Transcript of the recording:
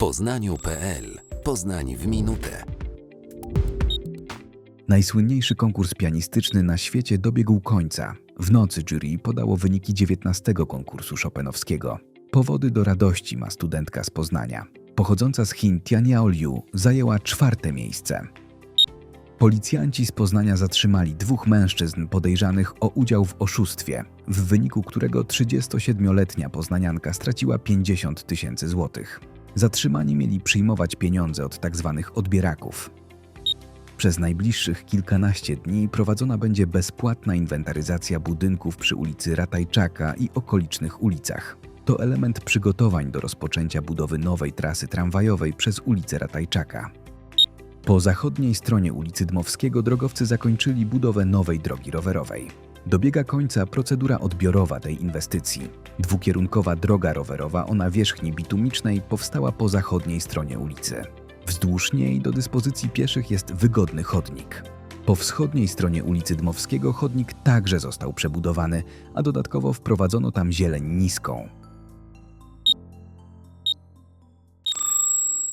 poznaniu.pl Poznań w minutę. Najsłynniejszy konkurs pianistyczny na świecie dobiegł końca. W nocy jury podało wyniki 19 konkursu Chopinowskiego. Powody do radości ma studentka z Poznania. Pochodząca z Chin Tiania Liu zajęła czwarte miejsce. Policjanci z Poznania zatrzymali dwóch mężczyzn podejrzanych o udział w oszustwie, w wyniku którego 37-letnia poznanianka straciła 50 tysięcy złotych. Zatrzymani mieli przyjmować pieniądze od tzw. odbieraków. Przez najbliższych kilkanaście dni prowadzona będzie bezpłatna inwentaryzacja budynków przy ulicy Ratajczaka i okolicznych ulicach. To element przygotowań do rozpoczęcia budowy nowej trasy tramwajowej przez ulicę Ratajczaka. Po zachodniej stronie ulicy Dmowskiego drogowcy zakończyli budowę nowej drogi rowerowej. Dobiega końca procedura odbiorowa tej inwestycji. Dwukierunkowa droga rowerowa o nawierzchni bitumicznej powstała po zachodniej stronie ulicy. Wzdłuż niej do dyspozycji pieszych jest wygodny chodnik. Po wschodniej stronie ulicy Dmowskiego chodnik także został przebudowany, a dodatkowo wprowadzono tam zieleń niską.